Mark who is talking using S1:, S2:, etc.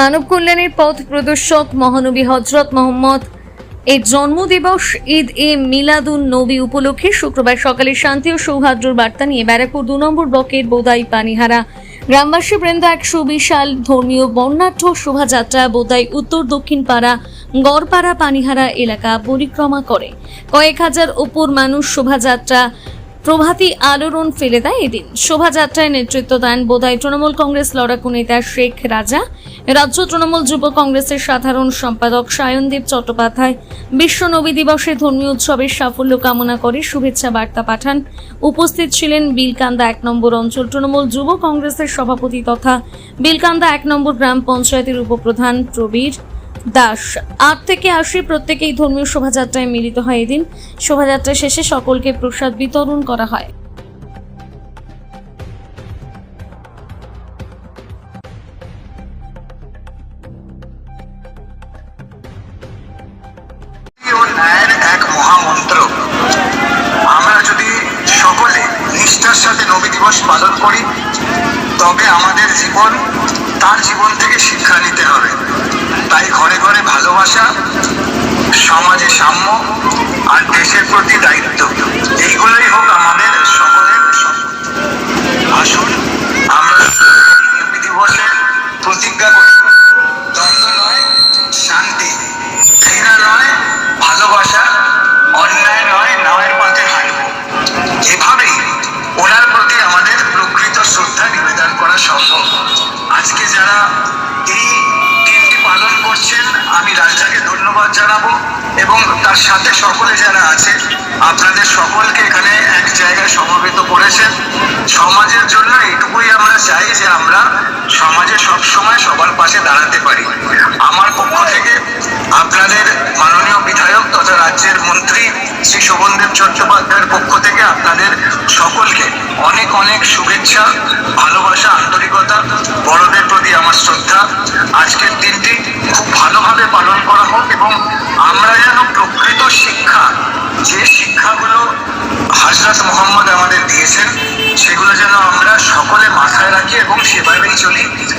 S1: মানব কল্যাণের পথ প্রদর্শক মহানবী হজরত মোহাম্মদ। এর জন্মদিবস ঈদ এ মিলাদুন নবী উপলক্ষে শুক্রবার সকালে শান্তি ও সৌহার্দ্যর বার্তা নিয়ে ব্যারাকপুর দু নম্বর ব্লকের বোদাই পানিহারা। গ্রামবাসী বৃন্দ একশো বিশাল ধর্মীয় বর্ণাঢ্য শোভাযাত্রা বোদাই উত্তর দক্ষিণ পাড়া, গড়পাড়া পানিহারা এলাকা পরিক্রমা করে। কয়েক হাজার ওপর মানুষ শোভাযাত্রা প্রভাতী আলোড়ন ফেলে দেয় এদিন। শোভাযাত্রায় নেতৃত্ব দেন বোধায় তৃণমূল কংগ্রেস লড়াকু নেতা শেখ রাজা। রাজ্য তৃণমূল যুব কংগ্রেসের সাধারণ সম্পাদক সায়নদীপ চট্টোপাধ্যায়। বিশ্ব নবী দিবসে ধর্মীয় উৎসবের সাফল্য কামনা করে শুভেচ্ছা বার্তা পাঠান। উপস্থিত ছিলেন বিলকান্দা এক নম্বর অঞ্চল তৃণমূল যুব কংগ্রেসের সভাপতি তথা বিলকান্দা এক নম্বর গ্রাম পঞ্চায়েতের উপপ্রধান প্রবীর দাস। আট থেকে আশি প্রত্যেকেই ধর্মীয় শোভাযাত্রায় মিলিত হয় এদিন। শোভাযাত্রা শেষে সকলকে প্রসাদ বিতরণ করা হয়।
S2: নবী দিবস পালন করি, তবে আমাদের জীবন তার জীবন থেকে শিক্ষা ভালোবাসা সমাজে সাম্য আর দেশের প্রতি দায়িত্ব। এইগুলোই হোক আমাদের সকলের আসুন আমরা দিবসের প্রতিজ্ঞা করি। দ্বন্দ্ব নয়, শান্তি। ঘৃণা নয়, ভালোবাসা। অন্যায় নয় নামের পথে হাঁটব। এভাবেই ওনার প্রতি আমাদের প্রকৃত শ্রদ্ধা নিবেদন করা সম্ভব। আজকে যারা এই দিনটি পালন করছেন, আমি রাজাকে ধন্যবাদ জানাব এবং তার সাথে সকলে যারা আছে, আপনাদের সকলকে এখানে এক জায়গায় সমবেত করেছেন। সমাজের জন্য এটুকুই আমরা চাই যে আমরা সমাজে সবসময় সবার পাশে দাঁড়াতে পারি। আমার পক্ষ থেকে আপনাদের মাননীয় বিধায়ক তথা রাজ্যের মন্ত্রী শ্রী শোভনদেব চট্টোপাধ্যায়ের পক্ষ থেকে আপনাদের সকলকে অনেক অনেক শুভেচ্ছা, ভালোবাসা, আন্তরিকতা, বড়দের প্রতি আমার শ্রদ্ধা। আজকের চলি